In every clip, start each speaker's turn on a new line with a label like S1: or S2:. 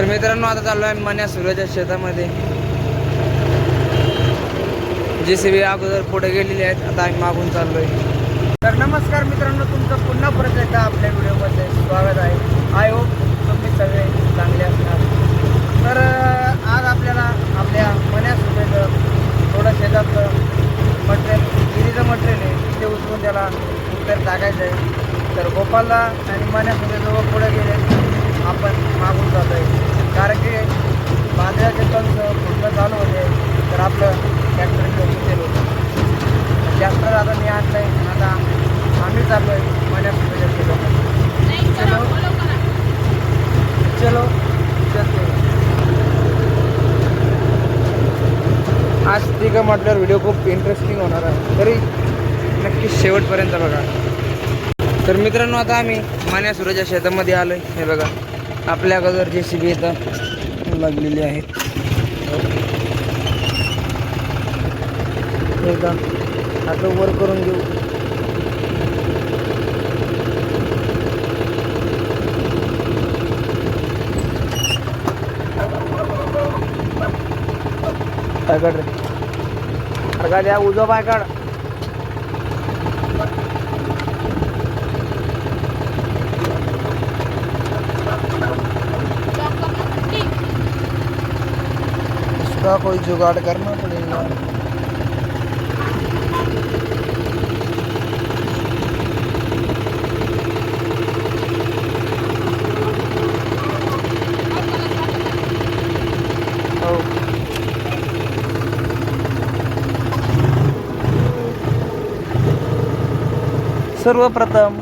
S1: तर मित्रांनो आता चाललो आहे मन्या सूर्याच्या शेतामध्ये. जे सी बी अगोदर पुढे गेलेले आहेत आता आम्ही मागून चाललोय. तर नमस्कार मित्रांनो तुमचं पुन्हा परत एकदा आपल्या व्हिडिओमध्ये स्वागत आहे. आय होप तुम्ही सगळे चांगले असणार. तर आज आपल्याला आपल्या मन्या सूर्याचं थोडं शेतातलं मटेरियल गिरीचं मटेरियल आहे ते उचलून त्याला उत्तर टाकायचं आहे. तर गोपालला आणि मन्या सूर्याजवळ पुढे गेले. आपण मागून जात आहे कारण की बांधण्याचे कंस फुटणं चालू होते तर आपलं ट्रॅक्टर घेऊन गेलो ट्रॅक्टर आता मी आणलं आहे आता आम्ही चाललो आहे सूर्याच्या शेतामध्ये चलो चलो. चलते. आज तिघं म्हटल्यावर व्हिडिओ खूप इंटरेस्टिंग होणार आहे. तरी नक्की शेवटपर्यंत बघा. तर मित्रांनो आता आम्ही मान्या सूर्याच्या शेतामध्ये आलो आहे हे बघा. आपल्या अगोदर जे सी बी इथं लागलेली आहे एकदा आता वर करून घेऊ. काय काढ रे. अरे का द्या उजवा पाय काढ. इसका कोई जुगाड़ करना पड़ेगा सर्वप्रथम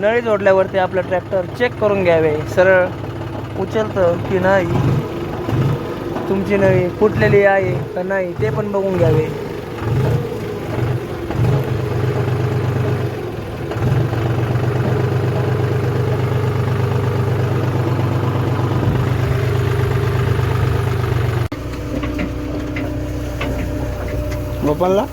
S1: नळी जोडल्यावरती आपलं ट्रॅक्टर चेक करून घ्यावे. सरळ. उचलतं की नाही? तुमची नळी फुटलेली आहे का नाही ते पण बघून घ्यावे. गोपालला?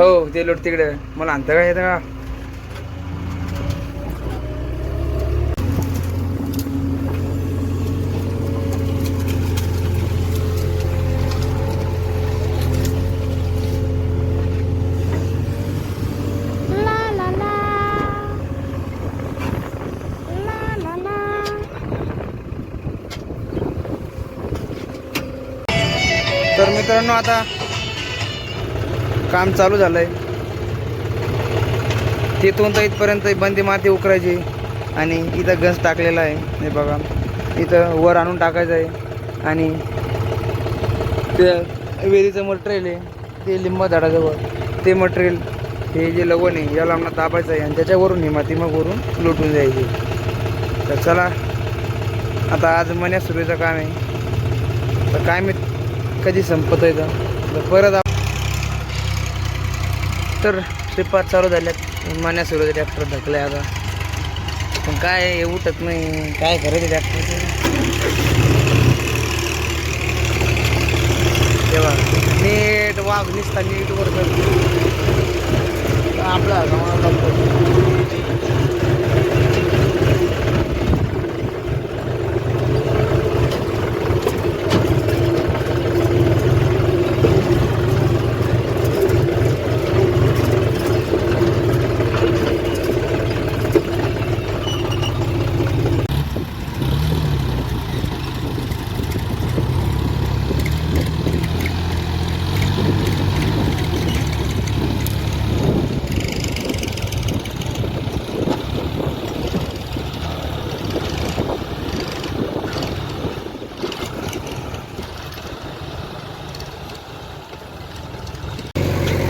S1: हो ते लोट तिकडे. मला आणतं का येतं का. तर मित्रांनो आता काम चालू झालंय. तिथून तर इथपर्यंत बंदी माती उकरायची आणि इथं गंज टाकलेला आहे. हे बघा. इथं वर आणून टाकायचं आहे. आणि ते वेलीचं मटेरियल आहे. ते लिंब झाडाजवळ ते मटेरियल हे जे लवण आहे याला आम्हाला तापायचं आहे. आणि त्याच्यावरून ही माती मग वरून लुटून जायची तर चला. आता आज मन्या सुरूचं काम आहे. तर काय मी कधी संपत आहे तर तर परत तर ट्रिपा चालू झाल्यात मान्या सुरू ट्रॅक्टर धकले आता. पण काय हे उठत नाही. काय करायचं ट्रॅक्टर तेव्हा नीट वाघ निसता नीट वर आपला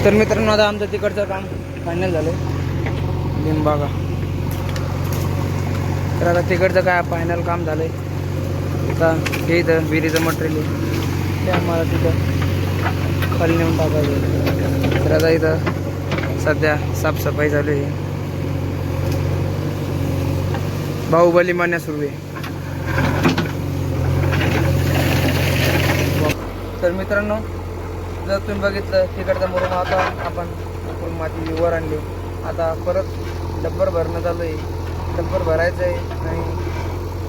S1: तर मित्रांनो आता आमचं तिकडचं काम फायनल झालं लिंबागा तर आता तिकडचं काय फायनल काम झालंय. आता हे इथं विहिरीचं मटेरियल ते आम्हाला तिथं खाली नेऊन टाकायचं तर आता इथं सध्या साफसफाई झाली आहे. बाहुबली मान्या सुरू आहे. तर मित्रांनो जर तुम्ही बघितलं तिकडचा मुरुम आता आपण उकळून माती वर आणली. आता परत डब्बर भरणं चालू आहे. डब्बर भरायचं आहे आणि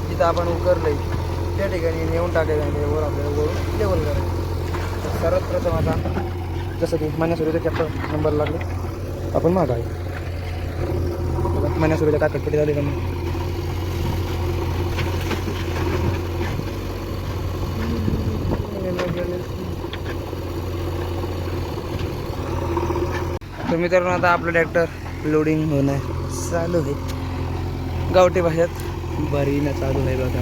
S1: जिथं आपण उकरलं आहे त्या ठिकाणी नेऊन टाकायचं आणि वर आपल्याला वरून लेवल करायचं सर्वात प्रथम आता जसं की मान्यासुरीचा कॅप्टन नंबर लागले आपण माग आहे. मान्यासुरीला काय कटपटी झाली का मग तर मित्रांनो आता आपलं ट्रॅक्टर लोडिंग होणं चालू आहे. गावठी भाषेत बरीनं चालू आहे बघा.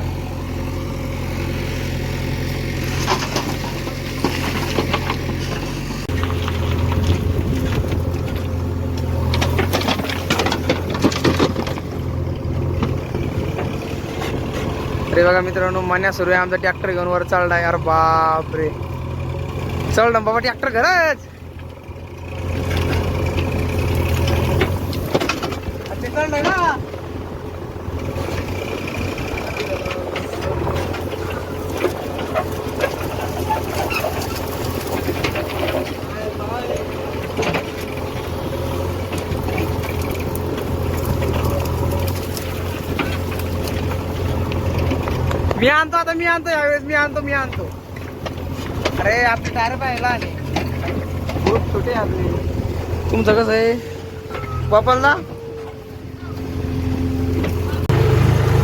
S1: अरे बघा मित्रांनो मान्या सुरू आहे. आमचा ट्रॅक्टर घेऊन वर चालला यार बाप रे चल ना बाबा ट्रॅक्टर घरच ते चाललंय ना मी आणतो आता मी आणतो यावेळेस मी आणतो मी आणतो. अरे आपले टायर पाहिला आणि खूप छोटे आपले. तुमचं कसं आहे? वापरला?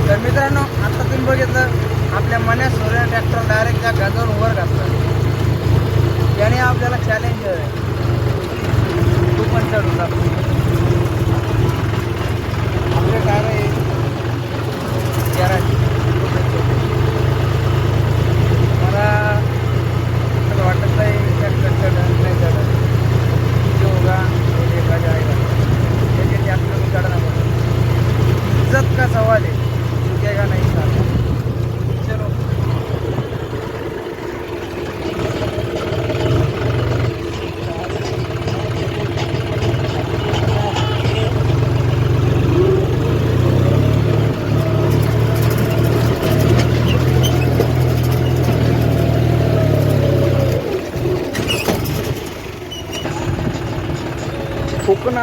S1: तर मित्रांनो आता तुम्ही बघितलं आपल्या मन्या सूर्य ट्रॅक्टर डायरेक्ट त्या गाजावर वर घातला. याने आपल्याला चॅलेंज आहे. तू पण चढून दाखव. आपले टायर आहे. Bye.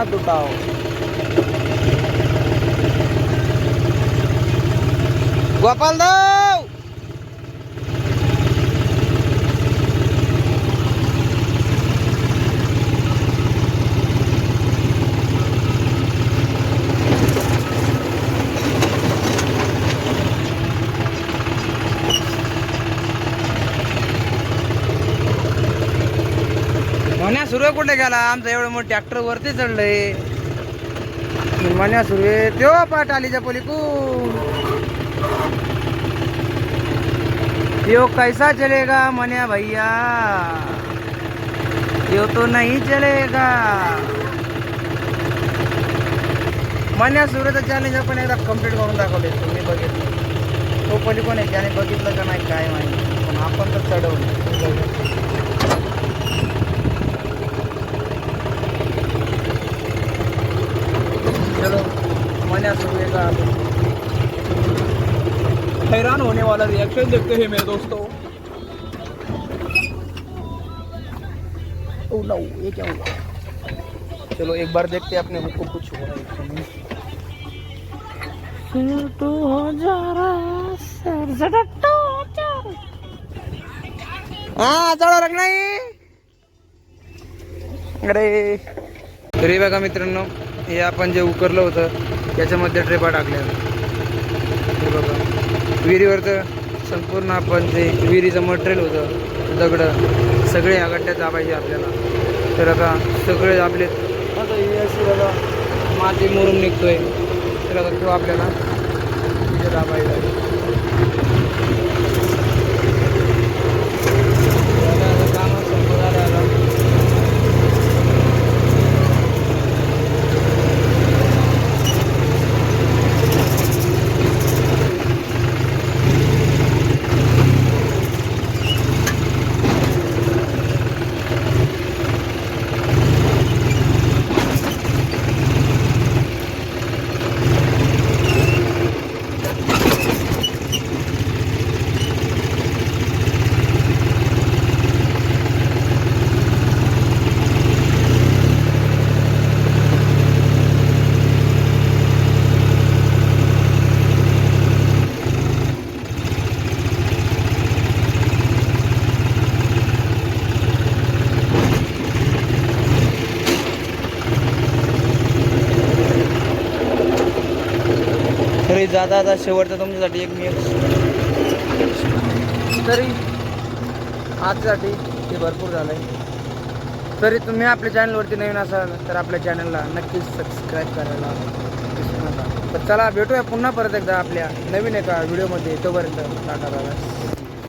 S1: tuh tau. Gua pal dong कुठे गेला? आमचं एवढं मोठं ट्रॅक्टर वरती चढलंय. मन्या सुरू त्यो पाटालीच्या पलीकू यो कैसा चलेगा मन्या भैया? यो तो नहीं चलेगा. मन्या तर चॅलेंज आपण एकदा कंप्लीट करून दाखवले. तुम्ही बघितलं. तो पलीकडून आहे त्याने बघितलं का नाही काय माहिती. पण आपण तर चढवलं चलो मन्या सूर्य का हैरान होने वाला रिएक्शन देखते हैं मेरे दोस्तों। ओ नो ये क्या हुआ? चलो एक बार देखते हैं अपने को कुछ हो है नहीं।
S2: तू हो जा रहा सर जा
S1: हा। चढा रग नाही। अरे। तरी बघा मित्रांनो हे आपण जे उकरलं होतं त्याच्यामध्ये ट्रेपा टाकल्या. हे बघा. विहिरीवरचं संपूर्ण आपण जे विहिरीचं मटेरियल होतं दगडं सगळे या गड्ड्यात दाबायचे आपल्याला. तर आता सगळे आपले आता अशी बघा माती मोरून निघतोय. तर आता तो आपल्याला इथे दाबायचा तरी जाता आता शेवटचा तुमच्यासाठी एक मी तरी आजसाठी हे भरपूर झालं आहे तरी तुम्ही आपल्या चॅनलवरती नवीन असाल तर आपल्या चॅनलला नक्कीच सबस्क्राईब करायला विसरू नका. तर चला भेटूया पुन्हा परत एकदा आपल्या नवीन एका व्हिडिओमध्ये तोपर्यंत टाटा दादा.